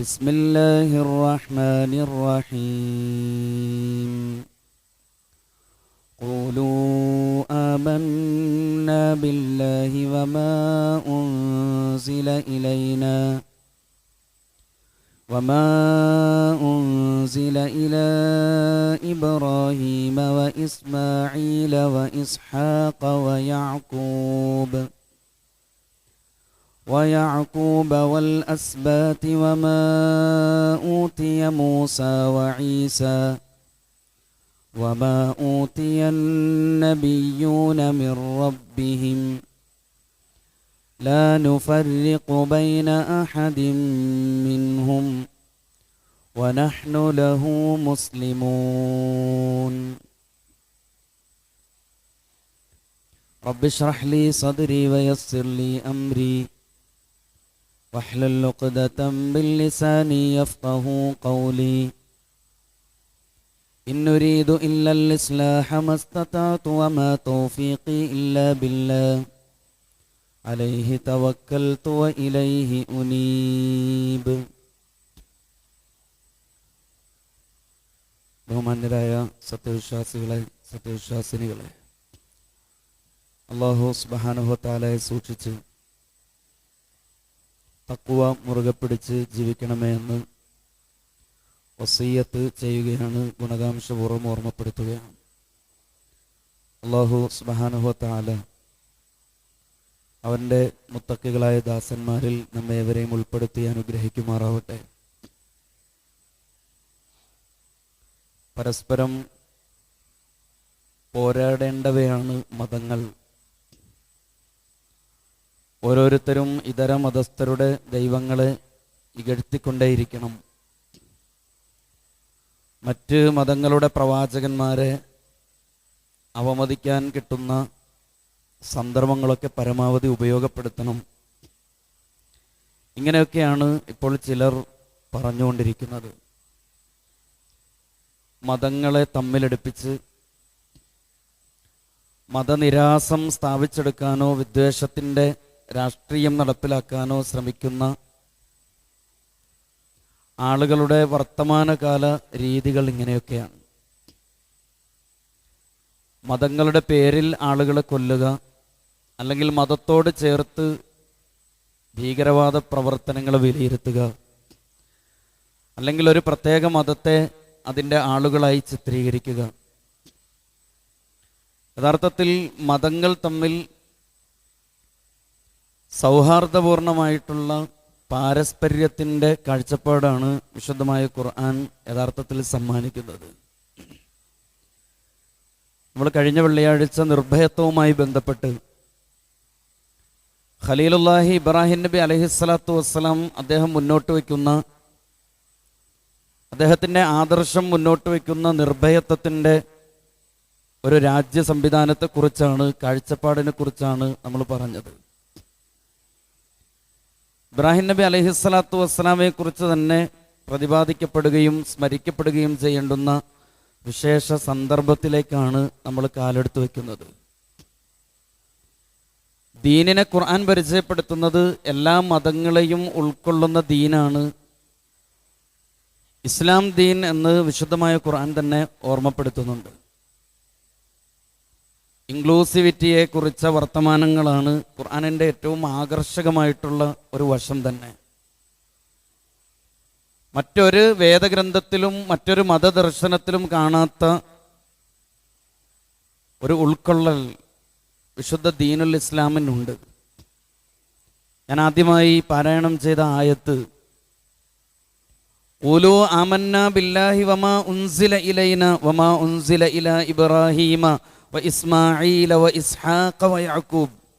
بسم الله الرحمن الرحيم. قولوا آمنا بالله وما أنزل إلينا وما أنزل إلى إبراهيم وإسماعيل وإسحاق ويعقوب ويعقوب والأسبات وما أوتي موسى وعيسى وما أوتي النبيون من ربهم لا نفرق بين أحد منهم ونحن له مسلمون. رب اشرح لي صدري ويسر لي أمري. واحلل عقدة من لساني يفقه قولي إن نريد إلا الإصلاح ما استطعت وما توفيقي إلا بالله عليه توكلت وإليه أنيب ബഹുമാന്യരായ സത്യവിശ്വാസികളെ സത്യവിശ്വാസിനികളെ അള്ളാഹു സുബാനുഹത്താലെ സൂക്ഷിച്ച് തക്കുവ മുറുകെ പിടിച്ച് ജീവിക്കണമേ എന്ന് വസീയത്ത് ചെയ്യുകയാണ് ഗുണകാംശപൂർവം ഓർമ്മപ്പെടുത്തുകയാണ്. അള്ളാഹു സുബാനുഹത്താല അവന്റെ മുത്തക്കുകളായ ദാസന്മാരിൽ നമ്മെ എവരെയും ഉൾപ്പെടുത്തി അനുഗ്രഹിക്കുമാറാവട്ടെ. പരസ്പരം പോരാടേണ്ടവയാണ് മതങ്ങൾ. ഓരോരുത്തരും ഇതര മതസ്ഥരുടെ ദൈവങ്ങളെ ഇകഴ്ത്തിക്കൊണ്ടേയിരിക്കണം. മറ്റ് മതങ്ങളുടെ പ്രവാചകന്മാരെ അവമതിക്കാൻ കിട്ടുന്ന സന്ദർഭങ്ങളൊക്കെ പരമാവധി ഉപയോഗപ്പെടുത്തണം. ഇങ്ങനെയൊക്കെയാണ് ഇപ്പോൾ ചിലർ പറഞ്ഞുകൊണ്ടിരിക്കുന്നത്. മതങ്ങളെ തമ്മിലടുപ്പിച്ച് മതനിരാസം സ്ഥാപിച്ചെടുക്കാനോ വിദ്വേഷത്തിന്റെ രാഷ്ട്രീയം നടപ്പിലാക്കാനോ ശ്രമിക്കുന്ന ആളുകളുടെ വർത്തമാനകാല രീതികൾ ഇങ്ങനെയൊക്കെയാണ്. മതങ്ങളുടെ പേരിൽ ആളുകളെ കൊല്ലുക അല്ലെങ്കിൽ മതത്തോട് ചേർത്ത് ഭീകരവാദ പ്രവർത്തനങ്ങൾ വിലയിരുത്തുക അല്ലെങ്കിൽ ഒരു പ്രത്യേക മതത്തെ അതിന്റെ ആളുകളായി ചിത്രീകരിക്കുക. യഥാർത്ഥത്തിൽ മതങ്ങൾ തമ്മിൽ സൗഹാർദ്ദപൂർണമായിട്ടുള്ള പാരസ്പര്യത്തിന്റെ കാഴ്ചപ്പാടാണ് വിശുദ്ധമായ ഖുർആൻ യഥാർത്ഥത്തിൽ സമ്മാനിക്കുന്നത്. നമ്മൾ കഴിഞ്ഞ വെള്ളിയാഴ്ച നിർഭയത്വവുമായി ബന്ധപ്പെട്ട് ഖലീലുല്ലാഹി ഇബ്രാഹിം നബി അലഹിസ്സലാത്തു വസ്സലാം അദ്ദേഹം മുന്നോട്ട് വയ്ക്കുന്ന അദ്ദേഹത്തിന്റെ ആദർശം മുന്നോട്ട് വയ്ക്കുന്ന നിർഭയത്വത്തിന്റെ ഒരു രാജ്യ സംവിധാനത്തെക്കുറിച്ചാണ് കാഴ്ചപ്പാടിനെ കുറിച്ചാണ് നമ്മൾ പറഞ്ഞത്. ഇബ്രാഹിം നബി അലഹിസ്സലാത്തു വസ്സലാമയെ കുറിച്ച് തന്നെ പ്രതിപാദിക്കപ്പെടുകയും സ്മരിക്കപ്പെടുകയും ചെയ്യേണ്ടുന്ന വിശേഷ സന്ദർഭത്തിലേക്കാണ് നമ്മൾ കാലെടുത്ത് വെക്കുന്നത്. ദീനിനെ ഖുർആൻ പരിചയപ്പെടുത്തുന്നത് എല്ലാ മതങ്ങളെയും ഉൾക്കൊള്ളുന്ന ദീനാണ്. ഇസ്ലാം ദീൻ എന്ന് വിശുദ്ധമായ ഖുർആൻ തന്നെ ഓർമ്മപ്പെടുത്തുന്നുണ്ട്. ഇൻക്ലൂസിവിറ്റിയെ കുറിച്ച വർത്തമാനങ്ങളാണ് ഖുർആാനിന്റെ ഏറ്റവും ആകർഷകമായിട്ടുള്ള ഒരു വശം തന്നെ. മറ്റൊരു വേദഗ്രന്ഥത്തിലും മറ്റൊരു മതദർശനത്തിലും കാണാത്ത ഒരു ഉൾക്കൊള്ളൽ വിശുദ്ധ ദീനുൽ ഇസ്ലാമിനുണ്ട്. ഞാൻ ആദ്യമായി പാരായണം ചെയ്ത ആയത്ത് ഖുലൂ ആമന്ന ബില്ലാഹി വമാ ഉൻസില ഇലൈന വമാ ഉൻസില ഇല ഇബ്രാഹീമ വ ഇസ്ഹാഖ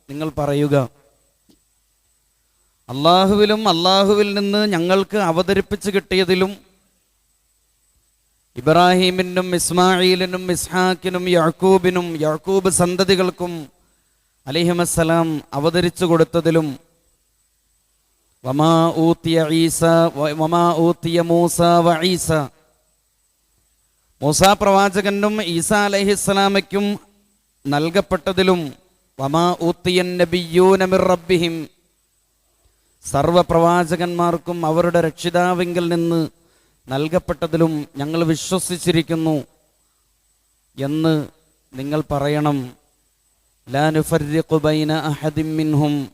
നിങ്ങൾ പറയുക. അള്ളാഹുവിലും അള്ളാഹുവിൽ നിന്ന് ഞങ്ങൾക്ക് അവതരിപ്പിച്ച് കിട്ടിയതിലും ഇബ്രാഹീമിനും ഇസ്മായിലിനും ഇസ്ഹാക്കിനും യാക്കൂബിനും യാക്കൂബ് സന്തതികൾക്കും അലിഹിമസ്സലാം അവതരിച്ചു കൊടുത്തതിലും വമാ ഊത്തിയ ഈസ വമാ ഊത്തിയ മൂസ വ ഈസ മൂസ പ്രവാചകനും ഈസ അലഹിസ്സലാമയ്ക്കും നൽകപ്പെട്ടതിലും വമാ ഊത്തിയൻ നബിയൂന മിർ റബ്ബിഹിം സർവപ്രവാചകന്മാർക്കും അവരുടെ രക്ഷിതാവിങ്കിൽ നിന്ന് നൽകപ്പെട്ടതിലും ഞങ്ങൾ വിശ്വസിച്ചിരിക്കുന്നു എന്ന് നിങ്ങൾ പറയണം. ലാനുഫർബൈന അഹദിമിൻഹും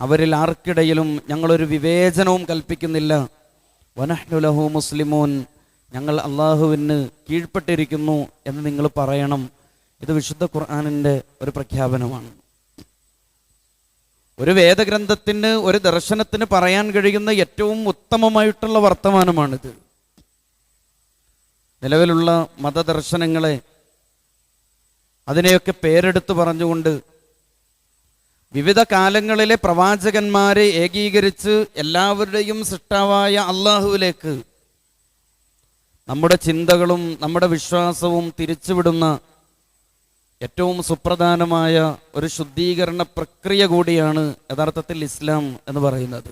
അവരിൽ ആർക്കിടയിലും ഞങ്ങളൊരു വിവേചനവും കൽപ്പിക്കുന്നില്ല. വനഹ്നുലഹു മുസ്ലിമൂൻ ഞങ്ങൾ അള്ളാഹുവിന് കീഴ്പ്പെട്ടിരിക്കുന്നു എന്ന് നിങ്ങൾ പറയണം. ഇത് വിശുദ്ധ ഖുർആാനിന്റെ ഒരു പ്രഖ്യാപനമാണ്. ഒരു വേദഗ്രന്ഥത്തിന് ഒരു ദർശനത്തിന് പറയാൻ കഴിയുന്ന ഏറ്റവും ഉത്തമമായിട്ടുള്ള വർത്തമാനമാണിത്. നിലവിലുള്ള മതദർശനങ്ങളെ അതിനെയൊക്കെ പേരെടുത്ത് പറഞ്ഞുകൊണ്ട് വിവിധ കാലങ്ങളിലെ പ്രവാചകന്മാരെ ഏകീകരിച്ച് എല്ലാവരുടെയും സൃഷ്ടാവായ അള്ളാഹുവിലേക്ക് നമ്മുടെ ചിന്തകളും നമ്മുടെ വിശ്വാസവും തിരിച്ചുവിടുന്ന ഏറ്റവും സുപ്രധാനമായ ഒരു ശുദ്ധീകരണ പ്രക്രിയ കൂടിയാണ് യഥാർത്ഥത്തിൽ ഇസ്ലാം എന്ന് പറയുന്നത്.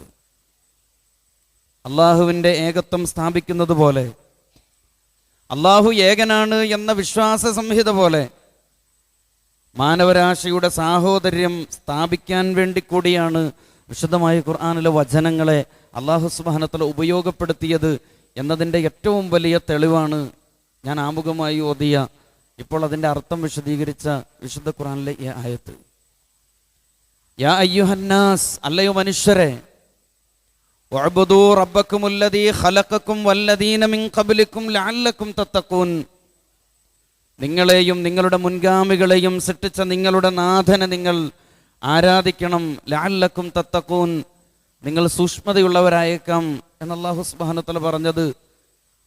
അള്ളാഹുവിന്റെ ഏകത്വം സ്ഥാപിക്കുന്നത് പോലെ അള്ളാഹു ഏകനാണ് എന്ന വിശ്വാസ സംഹിത പോലെ മാനവരാശിയുടെ സാഹോദര്യം സ്ഥാപിക്കാൻ വേണ്ടി കൂടിയാണ് വിശുദ്ധമായ ഖുർആാനിലെ വചനങ്ങളെ അള്ളാഹു സുബാനത്തിൽ ഉപയോഗപ്പെടുത്തിയത് എന്നതിന്റെ ഏറ്റവും വലിയ തെളിവാണ് ഞാൻ ആമുഖമായി ഓതിയ ഇപ്പോൾ അതിന്റെ അർത്ഥം വിശദീകരിച്ച വിശുദ്ധ ഖുറാനിലെ ഈ ആയത്ത്. യാ അയ്യുഹന്നാസ് അല്ലയോ മനുഷ്യരെ വഅ്ബുദൂ ഖലഖക്കും വല്ലദീന മിൻ ലഅല്ലക്കും നിങ്ങളെയും നിങ്ങളുടെ മുൻഗാമികളെയും സൃഷ്ടിച്ച നിങ്ങളുടെ നാഥനെ നിങ്ങൾ ആരാധിക്കണം. ലഅല്ലക്കും തത്തഖൂൻ. നിങ്ങൾ സൂക്ഷ്മതയുള്ളവരായേക്കാം. എന്ന് അല്ലാഹു സുബ്ഹാനഹു വതആല പറഞ്ഞത്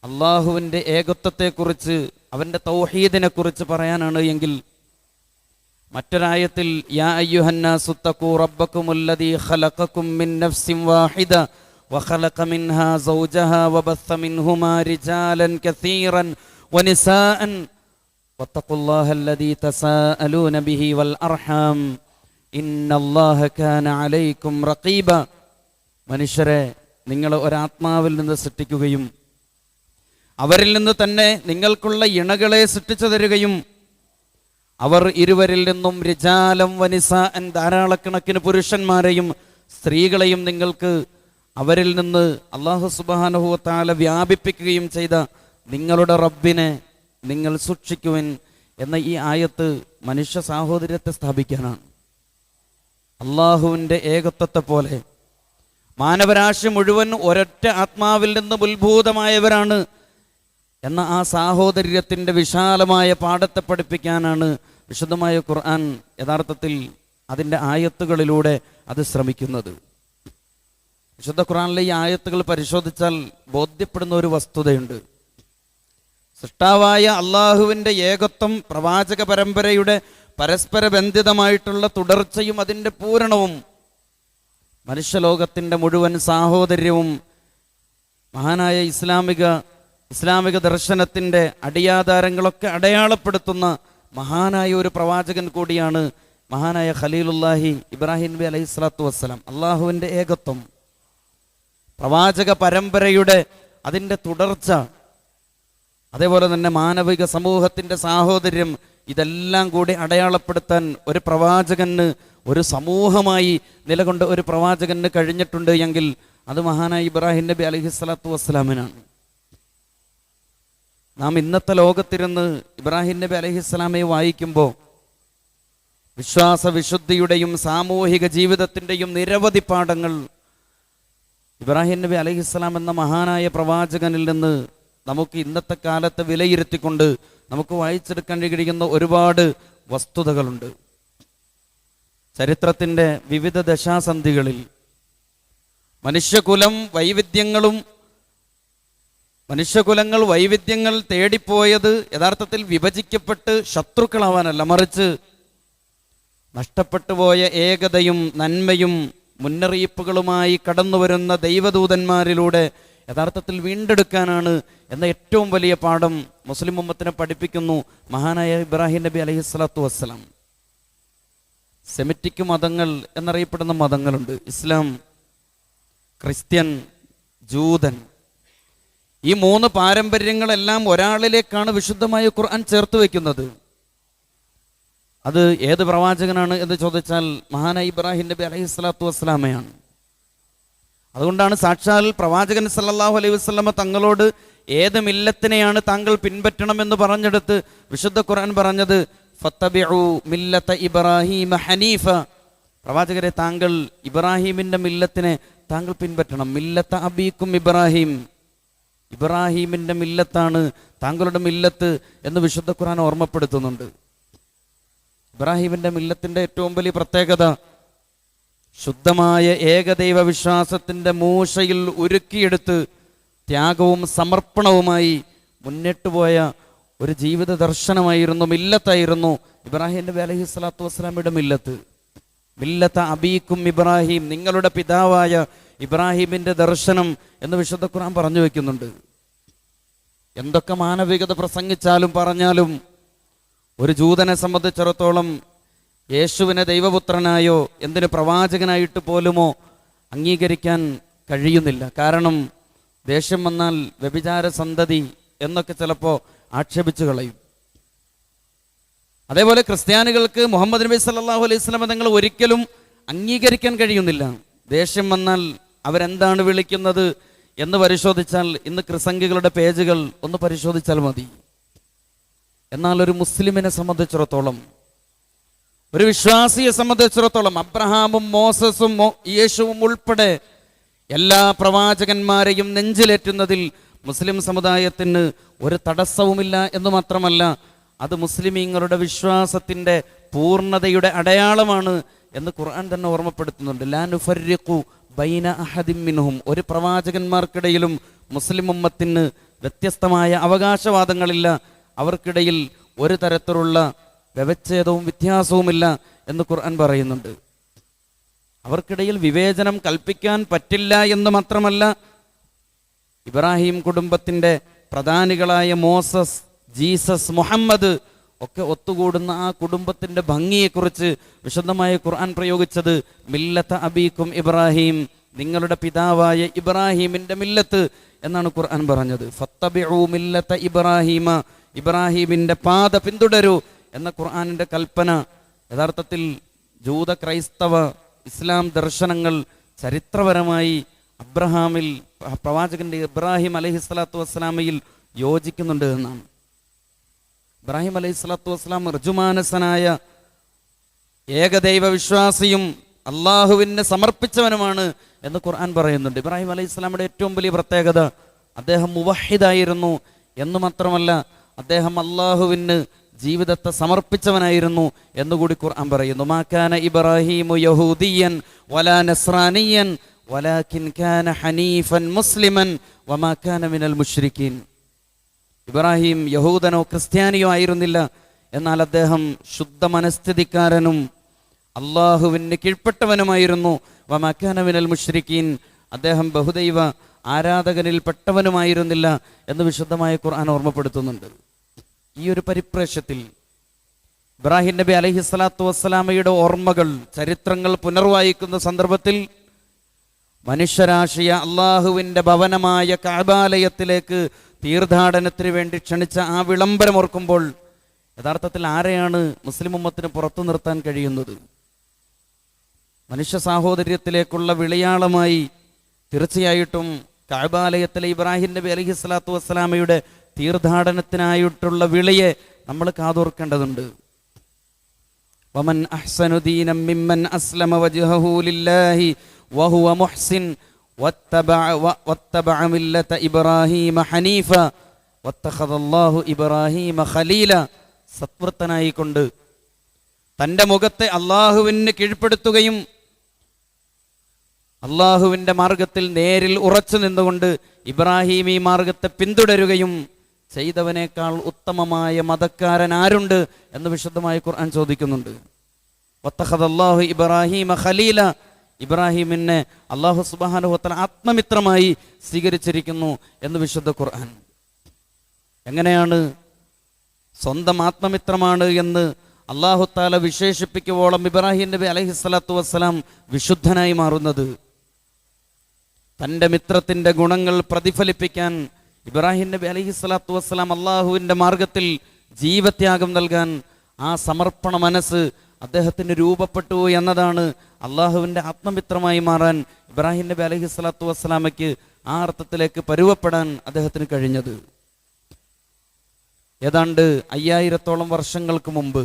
അള്ളാഹുവിൻ്റെ ഏകത്വത്തെക്കുറിച്ച് അവൻ്റെ തൗഹീദിനെ കുറിച്ച് പറയാനാണ് എങ്കിൽ മറ്റൊരായത്തിൽ യാ അയ്യുഹന്നാസു തഖൂ റബ്ബക്കുമുല്ലദീ ഖലഖക്കും മിൻ നഫ്സിൻ വാഹിദ وخلق منها زوجها وبث منهما رجالا كثيرا ونساء واتقوا الله الذي تساءلون به والأرحام إن الله كان عليكم رقيبا മനുഷ്യരെ നിങ്ങൾ ഒരാത്മാവിൽ നിന്ന് സൃഷ്ടിക്കുകയും അവരിൽ നിന്ന് തന്നെ നിങ്ങൾക്കുള്ള ഇണകളെ സൃഷ്ടിച്ചു തരികയും അവർ ഇരുവരിൽ നിന്നും രജാലം വനിസ എൻ ധാരാളക്കണക്കിന് പുരുഷന്മാരെയും സ്ത്രീകളെയും നിങ്ങൾക്ക് അവരിൽ നിന്ന് അള്ളാഹു സുബാനുഭവത്താല വ്യാപിപ്പിക്കുകയും ചെയ്ത നിങ്ങളുടെ റബ്ബിനെ നിങ്ങൾ സൂക്ഷിക്കുവിൻ എന്ന ഈ ആയത്ത് മനുഷ്യ സാഹോദര്യത്തെ സ്ഥാപിക്കാനാണ്. അള്ളാഹുവിന്റെ ഏകത്വത്തെ പോലെ മാനവരാശി മുഴുവൻ ഒരൊറ്റ ആത്മാവിൽ നിന്ന് ഉത്ഭൂതമായവരാണ് എന്ന ആ സാഹോദര്യത്തിന്റെ വിശാലമായ പാഠത്തെ പഠിപ്പിക്കാനാണ് വിശുദ്ധമായ ഖുർആൻ യഥാർത്ഥത്തിൽ അതിന്റെ ആയത്തുകളിലൂടെ അത് ശ്രമിക്കുന്നത്. വിശുദ്ധ ഖുർആനിലെ ഈ ആയത്തുകൾ പരിശോധിച്ചാൽ ബോധ്യപ്പെടുന്ന ഒരു വസ്തുതയുണ്ട്. സൃഷ്ടാവായ അള്ളാഹുവിന്റെ ഏകത്വം പ്രവാചക പരമ്പരയുടെ പരസ്പര ബന്ധിതമായിട്ടുള്ള തുടർച്ചയും അതിന്റെ പൂരണവും മനുഷ്യലോകത്തിന്റെ മുഴുവൻ സാഹോദര്യവും മഹാനായ ഇസ്ലാമിക ഇസ്ലാമിക ദർശനത്തിന്റെ അടിയാധാരങ്ങളൊക്കെ അടയാളപ്പെടുത്തുന്ന മഹാനായ ഒരു പ്രവാചകൻ കൂടിയാണ് മഹാനായ ഖലീലുല്ലാഹി ഇബ്രാഹിം നബി അലൈഹി സ്വലാത്തു വസ്സലാം. അള്ളാഹുവിന്റെ ഏകത്വം. പ്രവാചക പരമ്പരയുടെ അതിന്റെ തുടർച്ച. അതേപോലെ തന്നെ മാനവിക സമൂഹത്തിന്റെ സാഹോദര്യം ഇതെല്ലാം കൂടി അടയാളപ്പെടുത്താൻ ഒരു പ്രവാചകന് ഒരു സമൂഹമായി നിലകൊണ്ട് ഒരു പ്രവാചകന് കഴിഞ്ഞിട്ടുണ്ട് എങ്കിൽ അത് മഹാനായ ഇബ്രാഹിം നബി അലഹി സ്വലാത്തു വസ്സലാമിനാണ്. നാം ഇന്നത്തെ ലോകത്തിരുന്ന് ഇബ്രാഹിം നബി അലഹിസ്സലാമെ വായിക്കുമ്പോൾ വിശ്വാസ വിശുദ്ധിയുടെയും സാമൂഹിക ജീവിതത്തിന്റെയും നിരവധി പാഠങ്ങൾ ഇബ്രാഹിം നബി അലഹിസ്സലാം എന്ന മഹാനായ പ്രവാചകനിൽ നിന്ന് നമുക്ക് ഇന്നത്തെ കാലത്ത് വിലയിരുത്തിക്കൊണ്ട് നമുക്ക് വായിച്ചെടുക്കാൻ കഴിയുന്ന ഒരുപാട് വസ്തുതകളുണ്ട്. ചരിത്രത്തിന്റെ വിവിധ ദശാസന്ധികളിൽ മനുഷ്യകുലം വൈവിധ്യങ്ങളും മനുഷ്യകുലങ്ങൾ വൈവിധ്യങ്ങൾ തേടിപ്പോയത് യഥാർത്ഥത്തിൽ വിഭജിക്കപ്പെട്ട് ശത്രുക്കളാവാനല്ല മറിച്ച് നഷ്ടപ്പെട്ടു പോയ ഏകതയും നന്മയും മുന്നറിയിപ്പുകളുമായി കടന്നു വരുന്ന ദൈവദൂതന്മാരിലൂടെ യഥാർത്ഥത്തിൽ വീണ്ടെടുക്കാനാണ് എന്ന ഏറ്റവും വലിയ പാഠം മുസ്ലിം ഉമ്മത്തിനെ പഠിപ്പിക്കുന്നു മഹാനായ ഇബ്രാഹിം നബി അലഹി സ്വലാത്തു വസ്സലാം. സെമിറ്റിക് മതങ്ങൾ എന്നറിയപ്പെടുന്ന മതങ്ങളുണ്ട്. ഇസ്ലാം ക്രിസ്ത്യൻ ജൂതൻ. ഈ മൂന്ന് പാരമ്പര്യങ്ങളെല്ലാം ഒരാളിലേക്കാണ് വിശുദ്ധമായ ഖുർആൻ ചേർത്ത് വയ്ക്കുന്നത്. അത് ഏത് പ്രവാചകനാണ് എന്ന് ചോദിച്ചാൽ മഹാന ഇബ്രാഹിം നബി അലൈഹി സ്വലാത്തു വസ്സലാമയാണ്. അതുകൊണ്ടാണ് സാക്ഷാൽ പ്രവാചകൻ സല്ലാഹു അലൈഹി വസ്ലമ തങ്ങളോട് ഏത് മില്ലത്തിനെയാണ് താങ്കൾ പിൻപറ്റണമെന്ന് പറഞ്ഞെടുത്ത് വിശുദ്ധ ഖുർആൻ പറഞ്ഞത് ഫത്തബിഉ മില്ലത്ത ഇബ്രാഹിം ഹനീഫ. പ്രവാചകരെ താങ്കൾ ഇബ്രാഹീമിന്റെ മില്ലത്തിനെ താങ്കൾ പിൻപറ്റണം. മില്ലത്ത അബീക്കും ഇബ്രാഹിം. ഇബ്രാഹീമിന്റെ മില്ലത്താണ് താങ്കളുടെ മില്ലത്ത് എന്ന് വിശുദ്ധ ഖുർആൻ ഓർമ്മപ്പെടുത്തുന്നുണ്ട്. ഇബ്രാഹീമിന്റെ മില്ലത്തിന്റെ ഏറ്റവും വലിയ പ്രത്യേകത ശുദ്ധമായ ഏകദൈവ വിശ്വാസത്തിന്റെ മൂശയിൽ ഉരുക്കിയെടുത്ത് ത്യാഗവും സമർപ്പണവുമായി മുന്നിട്ട് പോയ ഒരു ജീവിത ദർശനമായിരുന്നു മില്ലത്തായിരുന്നു ഇബ്രാഹിം നബി അലഹി സ്വലാത്തു വസ്സലാമിയുടെ മില്ലത്ത്. മില്ലത്ത അബീക്കും ഇബ്രാഹിം നിങ്ങളുടെ പിതാവായ ഇബ്രാഹിമിന്റെ ദർശനം എന്ന് വിശുദ്ധ ഖുർആൻ പറഞ്ഞു വെക്കുന്നുണ്ട്. എന്തൊക്കെ മാനവികത പ്രസംഗിച്ചാലും പറഞ്ഞാലും ഒരു ജൂതനെ സംബന്ധിച്ചിടത്തോളം യേശുവിനെ ദൈവപുത്രനായോ എന്തിന് പ്രവാചകനായിട്ട് പോലുമോ അംഗീകരിക്കാൻ കഴിയുന്നില്ല. കാരണം ദേഷ്യം വന്നാൽ വ്യഭിചാര സന്തതി എന്നൊക്കെ ചിലപ്പോൾ ആക്ഷേപിച്ചു കളയും. അതേപോലെ ക്രിസ്ത്യാനികൾക്ക് മുഹമ്മദ് നബി സല്ലാഹു അലൈഹി സ്വലമ തങ്ങൾ ഒരിക്കലും അംഗീകരിക്കാൻ കഴിയുന്നില്ല. ദേഷ്യം വന്നാൽ അവരെന്താണ് വിളിക്കുന്നത് എന്ന് പരിശോധിച്ചാൽ ഇന്ന് ക്രിസംഗികളുടെ പേജുകൾ ഒന്ന് പരിശോധിച്ചാൽ മതി. എന്നാൽ ഒരു മുസ്ലിമിനെ സംബന്ധിച്ചിടത്തോളം ഒരു വിശ്വാസിയെ സംബന്ധിച്ചിടത്തോളം അബ്രഹാമും മോസസും യേശുവും ഉൾപ്പെടെ എല്ലാ പ്രവാചകന്മാരെയും നെഞ്ചിലേറ്റുന്നതിൽ മുസ്ലിം സമുദായത്തിന് ഒരു തടസ്സവുമില്ല എന്ന് മാത്രമല്ല അത് മുസ്ലിമീങ്ങളുടെ വിശ്വാസത്തിന്റെ പൂർണതയുടെ അടയാളമാണ് എന്ന് ഖുർആൻ തന്നെ ഓർമ്മപ്പെടുത്തുന്നുണ്ട്. ലാനുഫരിഖു ബൈന അഹദിൻ മിൻഹും. ഒരു പ്രവാചകന്മാർക്കിടയിലും മുസ്ലിം ഉമ്മത്തിന് വ്യത്യസ്തമായ അവകാശവാദങ്ങളില്ല. അവർക്കിടയിൽ ഒരു തരത്തിലുള്ള വ്യവച്ഛേദവും വ്യത്യാസവുമില്ല എന്ന് ഖുർആൻ പറയുന്നുണ്ട്. അവർക്കിടയിൽ വിവേചനം കൽപ്പിക്കാൻ പറ്റില്ല എന്ന് മാത്രമല്ല ഇബ്രാഹിം കുടുംബത്തിന്റെ പ്രധാനികളായ മോസസ് ജീസസ് മുഹമ്മദ് ഒക്കെ ഒത്തുകൂടുന്ന ആ കുടുംബത്തിന്റെ ഭംഗിയെക്കുറിച്ച് വിശദമായ ഖുർആൻ പ്രയോഗിച്ചത് മില്ലത്ത് അബീക്കും ഇബ്രാഹിം നിങ്ങളുടെ പിതാവായ ഇബ്രാഹിമിന്റെ മില്ലത്ത് എന്നാണ് ഖുർആൻ പറഞ്ഞത്. ഫത്തബിഉ മില്ലത്ത ഇബ്രാഹിമ ഇബ്രാഹിമിന്റെ പാത പിന്തുടരൂ എന്ന ഖുർആാനിന്റെ കൽപ്പന യഥാർത്ഥത്തിൽ ജൂത ക്രൈസ്തവ ഇസ്ലാം ദർശനങ്ങൾ ചരിത്രപരമായി അബ്രഹാമിൽ പ്രവാചകന്റെ ഇബ്രാഹിം അലൈഹി സ്വലാത്തു വസ്സലാമയിൽ യോജിക്കുന്നുണ്ട് എന്നാണ്. ഇബ്രാഹിം അലൈഹി സ്വലാത്തു വസ്സലാം ഋജുമാനസനായ ഏകദൈവ വിശ്വാസിയും അള്ളാഹുവിനെ സമർപ്പിച്ചവനുമാണ് എന്ന് ഖുർആൻ പറയുന്നുണ്ട്. ഇബ്രാഹിം അലൈഹി ഏറ്റവും വലിയ പ്രത്യേകത അദ്ദേഹം മുവഹിദായിരുന്നു എന്ന് മാത്രമല്ല അദ്ദേഹം അള്ളാഹുവിന് ജീവിതത്തെ സമർപ്പിച്ചവനായിരുന്നു എന്നുകൂടി ഖുർആൻ പറയുന്നു. മാക്കാന ഇബ്രാഹിമു യഹൂദിയൻ വലാ നസ്രാനിയൻ വലാകിൻ കാന ഹനീഫൻ മുസ്ലിമൻ വമാക്കാന മിനൽ മുശ്രിക്കീൻ ഇബ്രാഹിം യഹൂദനോ ക്രിസ്ത്യാനിയോ ആയിരുന്നില്ല. എന്നാൽ അദ്ദേഹം ശുദ്ധ മനസ്ഥിതിക്കാരനും അള്ളാഹുവിന് കീഴ്പ്പെട്ടവനുമായിരുന്നു. വമാക്കാന മിനൽ മുഷ്രിക്കീൻ അദ്ദേഹം ബഹുദൈവ ആരാധകനിൽ പെട്ടവനുമായിരുന്നില്ല എന്ന് വിശുദ്ധമായ ഖുർആൻ ഓർമ്മപ്പെടുത്തുന്നുണ്ട്. ഈ ഒരു പരിപ്രേക്ഷ്യത്തിൽ ഇബ്രാഹിം നബി അലഹി സ്വലാത്തു വസ്സലാമയുടെ ഓർമ്മകൾ ചരിത്രങ്ങൾ പുനർവായിക്കുന്ന സന്ദർഭത്തിൽ മനുഷ്യരാശിയ അള്ളാഹുവിന്റെ ഭവനമായ കാബാലയത്തിലേക്ക് തീർത്ഥാടനത്തിന് വേണ്ടി ക്ഷണിച്ച ആ വിളംബരം ഓർക്കുമ്പോൾ യഥാർത്ഥത്തിൽ ആരെയാണ് മുസ്ലിം ഉമ്മത്തിന് പുറത്തു നിർത്താൻ കഴിയുന്നത്? മനുഷ്യ സാഹോദര്യത്തിലേക്കുള്ള വിളയാളമായി തീർച്ചയായിട്ടും കാബാലയത്തിലെ ഇബ്രാഹിം നബി അലഹി സ്വലാത്തു വസ്സലാമയുടെ തീർത്ഥാടനത്തിനായിട്ടുള്ള വിളിയെ നമ്മൾ കാതോർക്കേണ്ടതുണ്ട്. വമൻ അഹ്സനുദീനം മിമ്മൻ അസ്ലമ വജ്ഹഹു ലില്ലാഹി വഹുവ മുഹ്സിൻ വത്തബഅ വത്തബഅ മില്ലത ഇബ്രാഹീമ ഹനീഫ വത്തഖദല്ലാഹു ഇബ്രാഹീമ ഖലീല സത്വൃത്തനായിക്കൊണ്ട് തന്റെ മുഖത്തെ അള്ളാഹുവിന് കീഴ്പ്പെടുത്തുകയും അള്ളാഹുവിന്റെ മാർഗത്തിൽ നേരിൽ ഉറച്ചു നിന്നുകൊണ്ട് ഇബ്രാഹീം ഈ മാർഗത്തെ പിന്തുടരുകയും ചെയ്തവനേക്കാൾ ഉത്തമമായ മതക്കാരൻ ആരുണ്ട് എന്ന് വിശദമായി ഖുർആൻ ചോദിക്കുന്നുണ്ട്. വത്തഹദല്ലാഹു ഇബ്രാഹിമ ഖലീല. ഇബ്രാഹിമിനെ അള്ളാഹു സുബാനുഹത്തല ആത്മമിത്രമായി സ്വീകരിച്ചിരിക്കുന്നു എന്ന് വിശുദ്ധ ഖുർആൻ. എങ്ങനെയാണ് സ്വന്തം ആത്മമിത്രമാണ് എന്ന് അള്ളാഹു താല വിശേഷിപ്പിക്കുവോളം ഇബ്രാഹിം നബി അലഹി സ്വലാത്തു വസ്സലാം വിശുദ്ധനായി മാറുന്നത്. തന്റെ മിത്രത്തിന്റെ ഗുണങ്ങൾ പ്രതിഫലിപ്പിക്കാൻ ഇബ്രാഹിം നബി അലഹി സ്വലാത്തു വസ്സലാം അള്ളാഹുവിന്റെ മാർഗത്തിൽ ജീവത്യാഗം നൽകാൻ ആ സമർപ്പണ മനസ്സ് അദ്ദേഹത്തിന് രൂപപ്പെട്ടു എന്നതാണ് അള്ളാഹുവിന്റെ ആത്മമിത്രമായി മാറാൻ ഇബ്രാഹിം നബി അലഹി സ്വലാത്തു വസ്സലാമയ്ക്ക് ആ അർത്ഥത്തിലേക്ക് പരുവപ്പെടാൻ അദ്ദേഹത്തിന് കഴിഞ്ഞത്. ഏതാണ്ട് അയ്യായിരത്തോളം വർഷങ്ങൾക്ക് മുമ്പ്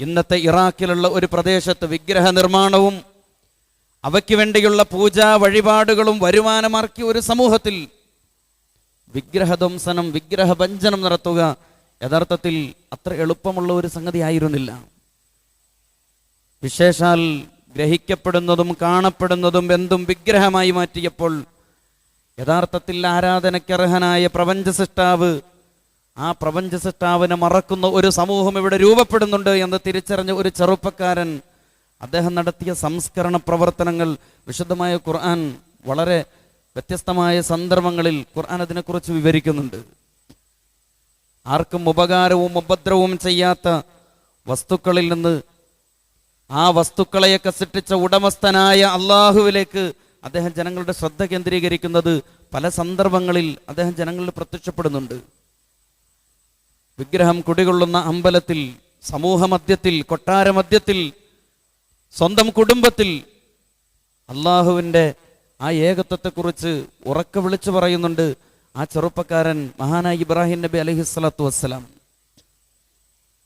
ഇന്നത്തെ ഇറാഖിലുള്ള ഒരു പ്രദേശത്ത് വിഗ്രഹ നിർമ്മാണവും അവയ്ക്ക് വേണ്ടിയുള്ള പൂജാ വഴിപാടുകളും വരുമാനമാർക്കിയ ഒരു സമൂഹത്തിൽ വിഗ്രഹധ്വംസനം വിഗ്രഹഭഞ്ജനം നടത്തുക യഥാർത്ഥത്തിൽ അത്ര എളുപ്പമുള്ള ഒരു സംഗതി ആയിരുന്നില്ല. വിശേഷാൽ ഗ്രഹിക്കപ്പെടുന്നതും കാണപ്പെടുന്നതും എന്തും വിഗ്രഹമായി മാറ്റിയപ്പോൾ യഥാർത്ഥത്തിൽ ആരാധനയ്ക്കർഹനായ പ്രപഞ്ച സൃഷ്ടാവ് ആ പ്രപഞ്ച സൃഷ്ടാവിനെ മറക്കുന്ന ഒരു സമൂഹം ഇവിടെ രൂപപ്പെടുന്നുണ്ട് എന്ന് തിരിച്ചറിഞ്ഞ ഒരു ചെറുപ്പക്കാരൻ അദ്ദേഹം നടത്തിയ സംസ്കരണ പ്രവർത്തനങ്ങൾ വിശുദ്ധമായ ഖുർആൻ വളരെ വ്യത്യസ്തമായ സന്ദർഭങ്ങളിൽ ഖുർആൻ അതിനെക്കുറിച്ച് വിവരിക്കുന്നുണ്ട്. ആർക്കും ഉപകാരവും ഉപദ്രവവും ചെയ്യാത്ത വസ്തുക്കളിൽ നിന്ന് ആ വസ്തുക്കളെയൊക്കെ സൃഷ്ടിച്ച ഉടമസ്ഥനായ അള്ളാഹുവിലേക്ക് അദ്ദേഹം ജനങ്ങളുടെ ശ്രദ്ധ കേന്ദ്രീകരിക്കുന്നത് പല സന്ദർഭങ്ങളിൽ അദ്ദേഹം ജനങ്ങളിൽ പ്രത്യക്ഷപ്പെടുന്നുണ്ട്. വിഗ്രഹം കുടികൊള്ളുന്ന അമ്പലത്തിൽ സമൂഹ മധ്യത്തിൽ കൊട്ടാര മധ്യത്തിൽ സ്വന്തം കുടുംബത്തിൽ അള്ളാഹുവിന്റെ ആ ഏകത്വത്തെക്കുറിച്ച് ഉറക്കെ വിളിച്ചു പറയുന്നുണ്ട് ആ ചെറുപ്പക്കാരൻ മഹാനായ ഇബ്രാഹിം നബി അലഹിസ്വലാത്തു വസ്സലാം.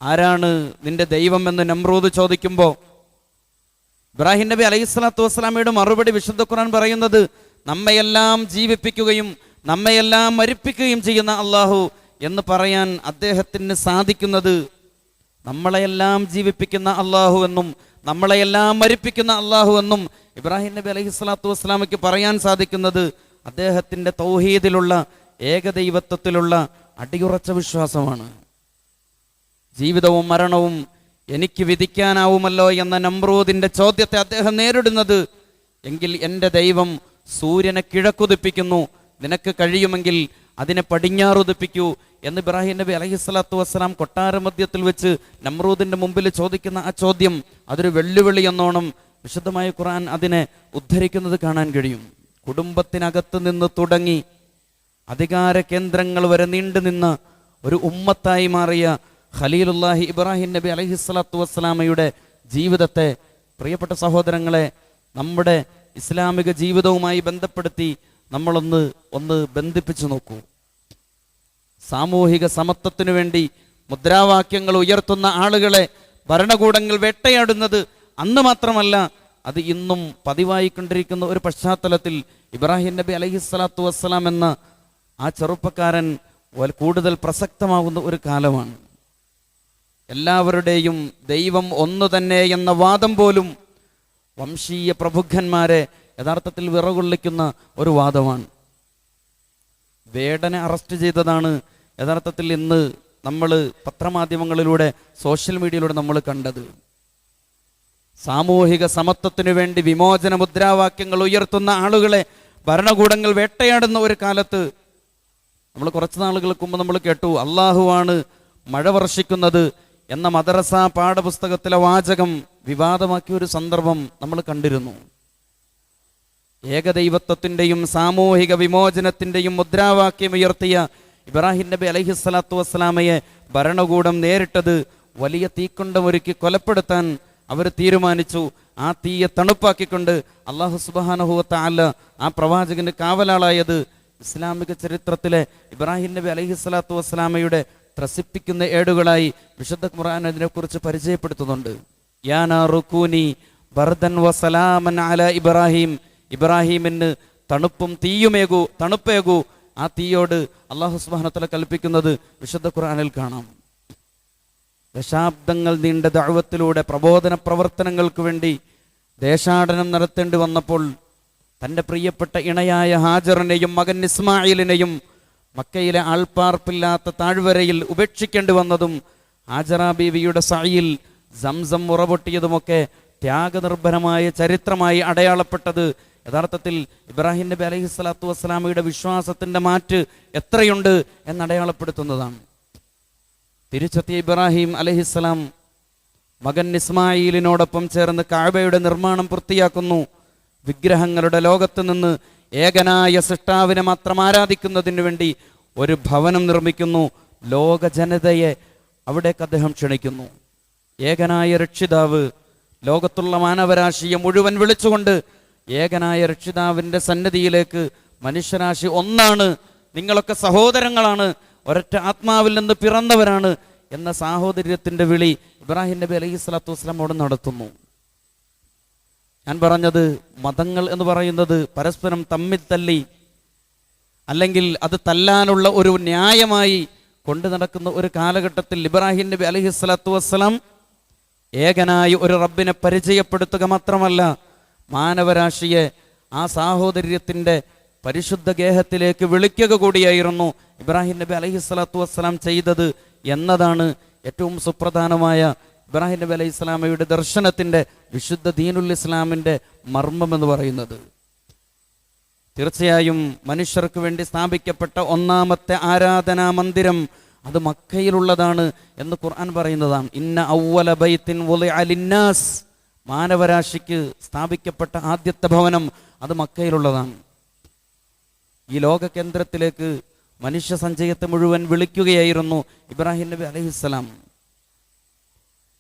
ആരാണ് നിന്റെ ദൈവം എന്ന് നമ്രൂദ് ചോദിക്കുമ്പോൾ ഇബ്രാഹിം നബി അലഹി സ്വലാത്തു വസ്സലാമയുടെ മറുപടി വിശുദ്ധ ഖുർആൻ പറയുന്നത് നമ്മയെല്ലാം ജീവിപ്പിക്കുകയും നമ്മയെല്ലാം മരിപ്പിക്കുകയും ചെയ്യുന്ന അള്ളാഹു എന്ന് പറയാൻ അദ്ദേഹത്തിന് സാധിക്കുന്നത് നമ്മളെയെല്ലാം ജീവിപ്പിക്കുന്ന അള്ളാഹു എന്നും നമ്മളെയെല്ലാം മരിപ്പിക്കുന്ന അള്ളാഹു എന്നും ഇബ്രാഹിം നബി അലഹി സ്വലാത്തു വസ്സലാമയ്ക്ക് പറയാൻ സാധിക്കുന്നത് അദ്ദേഹത്തിന്റെ തൗഹീദിലുള്ള ഏകദൈവത്വത്തിലുള്ള അടിയുറച്ച വിശ്വാസമാണ്. ജീവിതവും മരണവും എനിക്ക് വിധിക്കാനാവുമല്ലോ എന്ന നമ്രൂദിന്റെ ചോദ്യത്തെ അദ്ദേഹം നേരിടുന്നത് എങ്കിൽ എന്റെ ദൈവം സൂര്യനെ കിഴക്കുതിപ്പിക്കുന്നു. നിനക്ക് കഴിയുമെങ്കിൽ അതിനെ പടിഞ്ഞാറുദിപ്പിക്കൂ എന്ന് ഇബ്രാഹിം നബി അലഹിസ്വലാത്തു വസ്സലാം കൊട്ടാര മധ്യത്തിൽ വെച്ച് നമ്രൂദിന്റെ മുമ്പിൽ ചോദിക്കുന്ന ആ ചോദ്യം അതൊരു വെല്ലുവിളി എന്നോണം വിശുദ്ധമായ ഖുർആൻ അതിനെ ഉദ്ധരിക്കുന്നത് കാണാൻ കഴിയും. കുടുംബത്തിനകത്ത് നിന്ന് തുടങ്ങി അധികാര കേന്ദ്രങ്ങൾ വരെ നീണ്ടു നിന്ന് ഒരു ഉമ്മത്തായി മാറിയ ഖലീലുല്ലാഹി ഇബ്രാഹിം നബി അലഹിസ്വലാത്തു വസ്സലാമയുടെ ജീവിതത്തെ പ്രിയപ്പെട്ട സഹോദരങ്ങളെ നമ്മുടെ ഇസ്ലാമിക ജീവിതവുമായി ബന്ധപ്പെടുത്തി നമ്മളൊന്ന് ഒന്ന് ബന്ധിപ്പിച്ചു നോക്കൂ. സാമൂഹിക സമത്വത്തിനു വേണ്ടി മുദ്രാവാക്യങ്ങൾ ഉയർത്തുന്ന ആളുകളെ ഭരണകൂടങ്ങൾ വേട്ടയാടുന്നത് അന്ന് മാത്രമല്ല അത് ഇന്നും പതിവായിക്കൊണ്ടിരിക്കുന്ന ഒരു പശ്ചാത്തലത്തിൽ ഇബ്രാഹിം നബി അലഹിസ്വലാത്തു വസ്സലാം എന്ന ആ ചെറുപ്പക്കാരൻ കൂടുതൽ പ്രസക്തമാകുന്ന ഒരു കാലമാണ്. എല്ലാവരുടെയും ദൈവം ഒന്നു തന്നെ എന്ന വാദം പോലും വംശീയ പ്രഭുക്കന്മാരെ യഥാർത്ഥത്തിൽ വിറകൊള്ളിക്കുന്ന ഒരു വാദമാണ്. വേടനെ അറസ്റ്റ് ചെയ്തതാണ് യഥാർത്ഥത്തിൽ ഇന്ന് നമ്മൾ പത്രമാധ്യമങ്ങളിലൂടെ സോഷ്യൽ മീഡിയയിലൂടെ നമ്മൾ കണ്ടത്. സാമൂഹിക സമത്വത്തിനു വേണ്ടി വിമോചന മുദ്രാവാക്യങ്ങൾ ഉയർത്തുന്ന ആളുകളെ ഭരണകൂടങ്ങൾ വേട്ടയാടുന്ന ഒരു കാലത്ത് നമ്മൾ കുറച്ച് നാളുകൾക്ക് മുമ്പ് നമ്മൾ കേട്ടു അള്ളാഹുവാണ് മഴ വർഷിക്കുന്നത് എന്ന മദ്രസ പാഠപുസ്തകത്തിലെ വാചകം വിവാദമാക്കിയ ഒരു സന്ദർഭം നമ്മൾ കണ്ടിരുന്നു. ഏകദൈവത്വത്തിന്റെയും സാമൂഹിക വിമോചനത്തിന്റെയും മുദ്രാവാക്യം ഉയർത്തിയ ഇബ്രാഹിം നബി അലഹിസ്വലാത്തു വസ്സലാമയെ ഭരണകൂടം നേരിട്ടത് വലിയ തീക്കൊണ്ടമൊരുക്കി കൊലപ്പെടുത്താൻ അവർ തീരുമാനിച്ചു. ആ തീയെ തണുപ്പാക്കിക്കൊണ്ട് അള്ളാഹു സുബാനഹുവത്ത അല്ല ആ പ്രവാചകന് കാവലാളായത് ഇസ്ലാമിക ചരിത്രത്തിലെ ഇബ്രാഹിം നബി അലഹിസ്വലാത്തു വസ്സലാമയുടെ ത്രസിപ്പിക്കുന്ന ഏടുകളായി വിശുദ്ധ ഖുർആൻ അതിനെക്കുറിച്ച് പരിചയപ്പെടുത്തുന്നുണ്ട്. ബർദൻ വസലാമൻ അല ഇബ്രാഹിം ഇബ്രാഹിമിന് തണുപ്പും തീയുമേകൂ തണുപ്പേകൂ ആ തീയോട് അള്ളാഹു സുബാനത്തല കൽപ്പിക്കുന്നത് വിശുദ്ധ ഖുറാനിൽ കാണാം. ദശാബ്ദങ്ങൾ നീണ്ട ദാഴ്വത്തിലൂടെ പ്രബോധന പ്രവർത്തനങ്ങൾക്ക് വേണ്ടി ദേശാടനം നടത്തേണ്ടി വന്നപ്പോൾ തന്റെ പ്രിയപ്പെട്ട ഇണയായ ഹാജറിനെയും മകൻ ഇസ്മായിലിനെയും മക്കയിലെ ആൾപ്പാർപ്പില്ലാത്ത താഴ്വരയിൽ ഉപേക്ഷിക്കേണ്ടി വന്നതും ഹാജറ ബീവിയുടെ സായിൽ സംസം ഉറപൊട്ടിയതുമൊക്കെ ത്യാഗനിർഭരമായ ചരിത്രമായി അടയാളപ്പെട്ടത് യഥാർത്ഥത്തിൽ ഇബ്രാഹിം നബി അലഹി സ്വലാത്തു വസ്സലാമയുടെ വിശ്വാസത്തിന്റെ മാറ്റ് എത്രയുണ്ട് എന്നടയാളപ്പെടുത്തുന്നതാണ് തിരിച്ചെത്തിയ ഇബ്രാഹിം അലഹിസ്സലാം മകൻ ഇസ്മായിലിനോടൊപ്പം ചേർന്ന് കാഴ്ബയുടെ നിർമ്മാണം പൂർത്തിയാക്കുന്നു. വിഗ്രഹങ്ങളുടെ ലോകത്ത് നിന്ന് ഏകനായ സൃഷ്ടാവിനെ മാത്രം ആരാധിക്കുന്നതിന് വേണ്ടി ഒരു ഭവനം നിർമ്മിക്കുന്നു. ലോക ജനതയെ അവിടേക്ക് അദ്ദേഹം ക്ഷണിക്കുന്നു. ഏകനായ രക്ഷിതാവ് ലോകത്തുള്ള മാനവരാശിയെ മുഴുവൻ വിളിച്ചുകൊണ്ട് ഏകനായ രക്ഷിതാവിന്റെ സന്നദ്ധിയിലേക്ക് മനുഷ്യരാശി ഒന്നാണ്. നിങ്ങളൊക്കെ സഹോദരങ്ങളാണ്. ഒരൊറ്റ ആത്മാവിൽ നിന്ന് പിറന്നവരാണ് എന്ന സാഹോദര്യത്തിന്റെ വിളി ഇബ്രാഹിം നബി അലൈഹി സ്വലാത്തു വസ്സലാമോട് നടത്തുന്നു. ഞാൻ പറഞ്ഞത് മതങ്ങൾ എന്ന് പറയുന്നത് പരസ്പരം തമ്മിൽ തല്ലി അല്ലെങ്കിൽ അത് തല്ലാനുള്ള ഒരു ന്യായമായി കൊണ്ടു നടക്കുന്ന ഒരു കാലഘട്ടത്തിൽ ഇബ്രാഹിം നബി അലഹി സ്വലാത്തു വസ്സലാം ഏകനായി ഒരു റബ്ബിനെ പരിചയപ്പെടുത്തുക മാത്രമല്ല മാനവരാശിയെ ആ സാഹോദര്യത്തിന്റെ പരിശുദ്ധ ഗേഹത്തിലേക്ക് വിളിക്കുക കൂടിയായിരുന്നു ഇബ്രാഹിം നബി അലഹി സ്വലാത്തു വസ്സലാം ചെയ്തത് എന്നതാണ് ഏറ്റവും സുപ്രധാനമായ ഇബ്രാഹിം നബി അലൈഹി സ്വലാമയുടെ ദർശനത്തിന്റെ വിശുദ്ധ ദീനുൽ ഇസ്ലാമിന്റെ മർമ്മം എന്ന് പറയുന്നത്. തീർച്ചയായും മനുഷ്യർക്ക് വേണ്ടി സ്ഥാപിക്കപ്പെട്ട ഒന്നാമത്തെ ആരാധനാ മന്ദിരം അത് മക്കയിലുള്ളതാണ് എന്ന് ഖുർആൻ പറയുന്നതാണ്. ഇന്ന ഔവല ബൈത്തിൻ വുളിഅ ലിന്നാസ്. മാനവരാശിക്ക് സ്ഥാപിക്കപ്പെട്ട ആദ്യത്തെ ഭവനം അത് മക്കയിലുള്ളതാണ്. ഈ ലോക കേന്ദ്രത്തിലേക്ക് മനുഷ്യ സഞ്ചയത്തെ മുഴുവൻ വിളിക്കുകയായിരുന്നു ഇബ്രാഹിം നബി അലഹിസ്സലാം.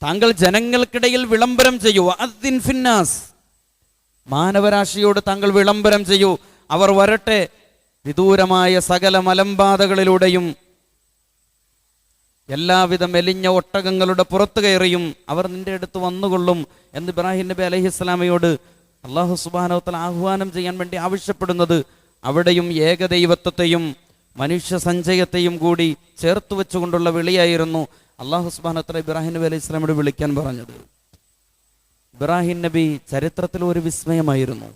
താങ്കൾ ജനങ്ങൾക്കിടയിൽ വിളംബരം ചെയ്യൂ. അദ്ദിൻ ഫിന്നാസ്. മാനവരാശിയോട് താങ്കൾ വിളംബരം ചെയ്യൂ. അവർ വരട്ടെ. വിദൂരമായ സകല മലമ്പാതകളിലൂടെയും എല്ലാവിധ മെലിഞ്ഞ ഒട്ടകങ്ങളുടെ പുറത്തു കയറിയും അവർ നിന്റെ അടുത്ത് വന്നുകൊള്ളും എന്ന് ഇബ്രാഹിം നബി അലഹി ഇസ്ലാമയോട് അള്ളാഹു സുബാനോത്തൽ ആഹ്വാനം ചെയ്യാൻ വേണ്ടി ആവശ്യപ്പെടുന്നത്. അവിടെയും ഏകദൈവത്വത്തെയും മനുഷ്യ സഞ്ചയത്തെയും കൂടി ചേർത്ത് വെച്ചുകൊണ്ടുള്ള വിളിയായിരുന്നു അള്ളാഹു സുബാനോത്തല ഇബ്രാഹിം നബി അലൈഹി ഇസ്ലാമിയോട് വിളിക്കാൻ പറഞ്ഞത്. ഇബ്രാഹിം നബി ചരിത്രത്തിൽ ഒരു വിസ്മയമായിരുന്നു.